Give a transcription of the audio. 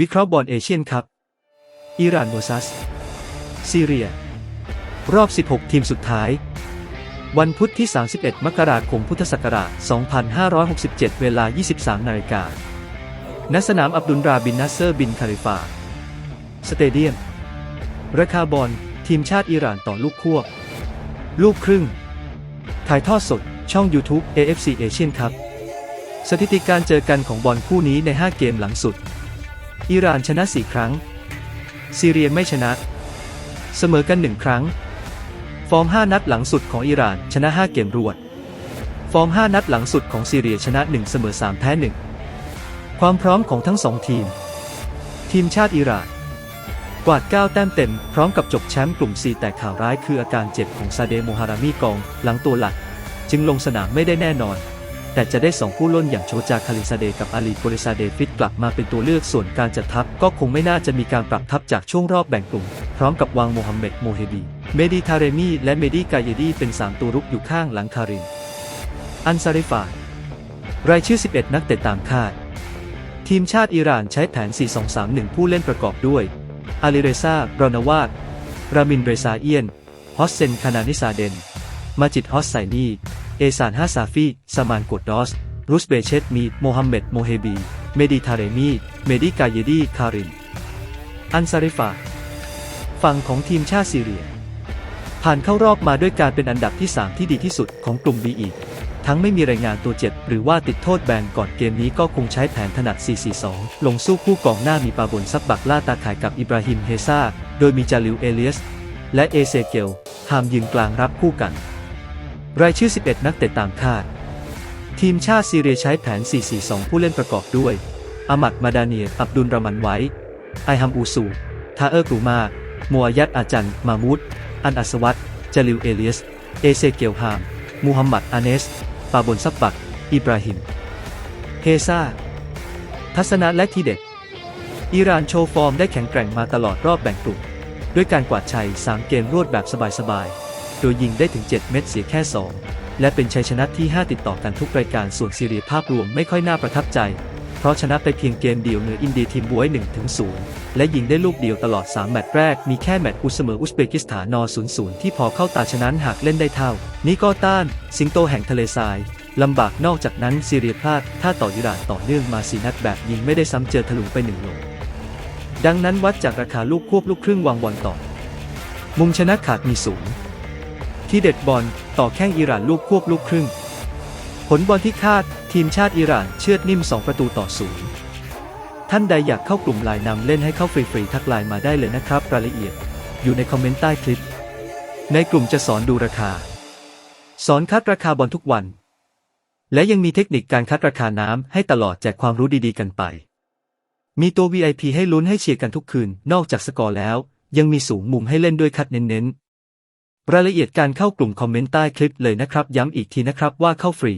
วิเคราะห์บอลเอเชียนครับอิหร่านโมซัส ซีเรีย รอบ 16 ทีมสุดท้าย วันพุธที่ 31 มกราคม พุทธศักราช 2567 เวลา 23 นาฬิกา ณ สนามอับดุลราบินนัสเซอร์บินคาริฟา สเตเดียม ราคาบอล ทีมชาติอิหร่านต่อลูกควบ ลูกครึ่ง ถ่ายทอดสด ช่อง YouTube AFC Asian ครับสถิติการเจอกันของบอลคู่นี้ใน 5 เกมหลังสุด อิหร่านชนะ4ครั้ง ซีเรียไม่ชนะ เสมอกัน1ครั้ง ฟอร์ม 5 นัดหลังสุดของอิหร่านชนะ 5 เกมรวด ฟอร์ม 5 นัดหลังสุดของซีเรียชนะ 1 เสมอ 3 แพ้ 1 ความพร้อมของทั้ง2ทีม ทีมชาติอิหร่านกวาด 9 แต้มเต็ม พร้อมกับจบแชมป์กลุ่ม C แต่ข่าวร้ายคืออาการเจ็บของซาเดโมฮารามีกอง หลังตัวหลัก จึงลงสนามไม่ได้แน่นอน แต่จะได้สองผู้ล่นอย่างโชจาคาลิซาเดกับอาลีโกเรซาเดฟิตกลับมาเป็นตัวเลือกส่วนการจัดทัพก็คงไม่น่าจะมีการปรับทัพจากช่วงรอบแบ่งกลุ่ม พร้อมกับวางโมฮัมเหม็ดโมเฮบีเมดิทาเรมีและเมดิกายดีเป็น 3 ตัวรุกอยู่ข้างหลังคาริน อันซาริฟารายชื่อ 11 นักเตะตามคาด ทีมชาติอิหร่านใช้แผน 4-2-3-1 ผู้เล่นประกอบด้วยอาลีเรซาบรอนาวาดรามินเรซาเอียน ฮอสเซน คานานิซาเดน มาจิดฮอสไซนี เอซานฮาซาฟีสมานกดดอส รุสเบเชตมีโมฮัมเหม็ดโมเฮบี เมดิทาเรมี เมดิกายดีคาริน อันซาริฟา ฝั่งของทีมชาติซีเรีย ผ่านเข้ารอบมาด้วยการเป็นอันดับที่ 3 ที่ดีที่สุดของกลุ่ม B อีก ทั้งไม่มีรายงานตัวเจ็บ หรือว่าติดโทษแบนก่อนเกมนี้ก็คงใช้แผนถนัด 4-4-2 ลงสู้คู่กองหน้ามีปาบนซับบักล่าตาข่ายกับอิบราฮิมเฮซาโดยมีจาลิวเอเลียส และเอเซเกลฮามยืนกลางรับคู่กัน รายชื่อ 11 นักเตะตามคาด ทีมชาติซีเรียใช้แผน 4-4-2 ผู้เล่นประกอบด้วยอามัดมาดาเนีย อับดุลรามันไว้ ไอฮัมอูซู ทาเออร์กูมา มัวยัดอาจัน มามูด อันอัสวัตจาลิวเอเลียส เอเซเกลฮาม มูฮัมหมัดอาเนส ปาบนซับบัก อิบราฮิม เฮซา ทัศนะและทีเด็ด อิหร่านโชว์ฟอร์มได้แข็งแกร่งมาตลอดรอบแบ่งกลุ่ม ด้วยการกวาดชัย 3 เกมรวดแบบสบายๆ โดยยิงได้ถึง 7 เม็ดเสียแค่ 2 และเป็นชัยชนะที่ 5 ติดต่อกันทุกรายการส่วนซีเรียภาพรวมไม่ค่อยน่าประทับใจ เพราะชนะไปเพียงเกมเดียวเหนืออินเดียทีมบวย 1-0 และยิงได้ลูกเดียวตลอด 3 แมตช์แรก มีแค่แมตช์อุเสมออุซเบกิสถานน0-0 ที่พอเข้าตาชนะหากเล่นได้เท่า นี้ก็ต้าน สิงโตแห่งทะเลทรายลำบากนอกจากนั้นซีเรียพลาดถ้าต่ออิรานต่อเนื่องมาสีนัดแบบยิงไม่ได้ซ้ำเจอถลุงไปหนึ่งลงดังนั้นวัดจากราคาลูกควบลูกครึ่งวางบอลต่อ มุมชนะขาดมีสูง ที่เด็ดบอลต่อแข้งอิหร่านลูกควบลูกครึ่ง ผลบอลที่คาดทีมชาติอิหร่านเชือดนิ่ม 2 ประตูต่อศูนย์ท่านใดอยากเข้ากลุ่มไลน์นำเล่นให้เข้าฟรีๆทักไลน์มาได้เลยนะครับ รายละเอียด อยู่ในคอมเมนต์ใต้คลิป ในกลุ่มจะสอนดูราคา สอนคัดราคาบอลทุกวัน และยังมีเทคนิคการคัดราคาน้ำให้ตลอดแจกความรู้ดีๆกันไป มีตัว VIP ให้ลุ้นให้เชียร์กันทุกคืน นอกจากสกอร์แล้ว ยังมีสูงมุมให้เล่นด้วยคัดเน้นๆ รายละเอียดการเข้ากลุ่มคอมเมนต์ใต้คลิปเลยนะครับ ย้ำอีกทีนะครับว่าเข้าฟรี